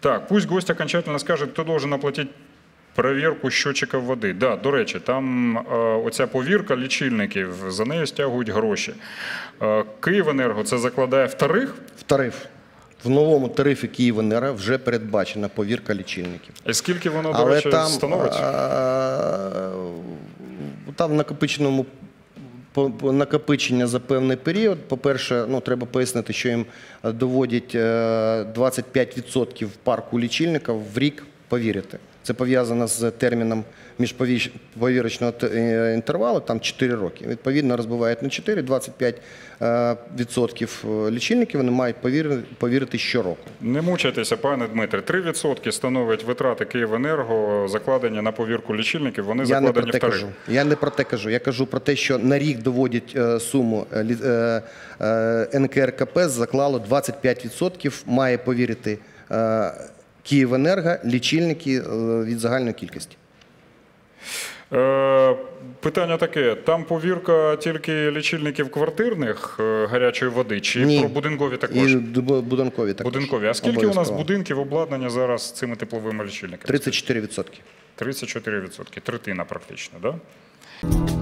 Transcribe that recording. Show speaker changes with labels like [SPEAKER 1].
[SPEAKER 1] Так, пусть гость окончательно скажет, кто должен оплатить перевірку щотчиків води. Да, до речі, там е, оця повірка лічильників, за нею стягують гроші. Е, Київенерго це закладає в тариф.
[SPEAKER 2] В тариф. В новому тарифі Київенерго вже передбачена повірка лічильників.
[SPEAKER 1] І скільки воно, до речі,
[SPEAKER 2] там,
[SPEAKER 1] становить?
[SPEAKER 2] а, там в накопиченому накопичення за певний період. По-перше, ну, треба пояснити, що їм е, доводять е, 25% парку лічильника в рік повірити. Це пов'язано з терміном міжповірочного е, інтервалу, там 4 роки. Відповідно, розбивають на 4, 25% е, е, лічильників вони мають повірити, повірити щороку.
[SPEAKER 1] Не мучайтеся, пане Дмитре. 3% становить витрати Київенерго, закладені на повірку лічильників, вони
[SPEAKER 2] Я
[SPEAKER 1] закладені в тариф.
[SPEAKER 2] Я не про те кажу. Я кажу про те, що на рік доводять суму НКРКП заклало 25%, має повірити Київенерго лічильники е, від загальної кількості.
[SPEAKER 1] Е, питання таке: там повірка тільки лічильників квартирних е, гарячої води, чи
[SPEAKER 2] Ні.
[SPEAKER 1] про будинкові також?
[SPEAKER 2] І будинкові також.
[SPEAKER 1] Будинкові. А скільки у нас будинків обладнання зараз цими тепловими лічильниками?
[SPEAKER 2] 34%.
[SPEAKER 1] 34%. Третина практично, так? Да?